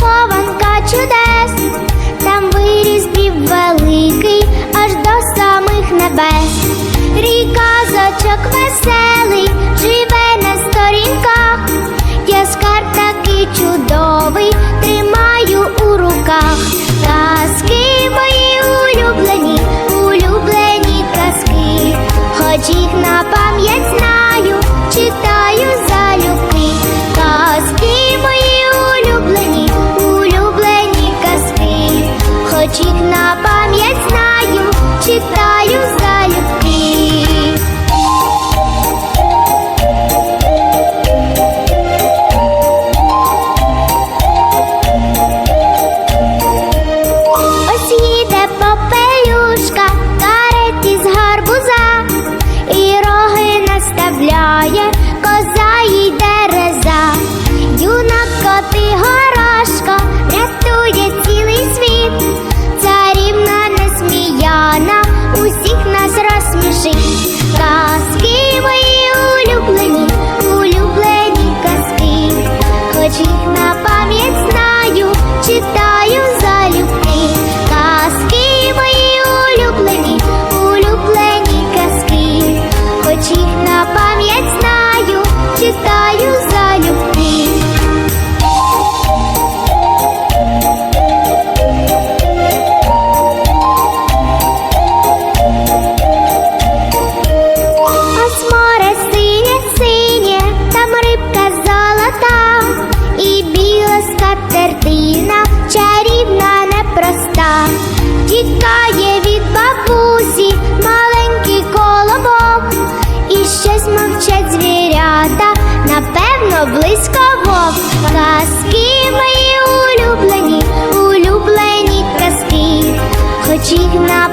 схованка чудес, там виріс дріб великий, аж до самих небес, ріка зочок веселий, живе на сторінках, я скарб такий чудовий, тримаю у руках, казки мої улюблені, улюблені казки, хоч їх на пам'ять знаю, читаю. Хоч Казки мої улюблені, улюблені казки, хоч їх на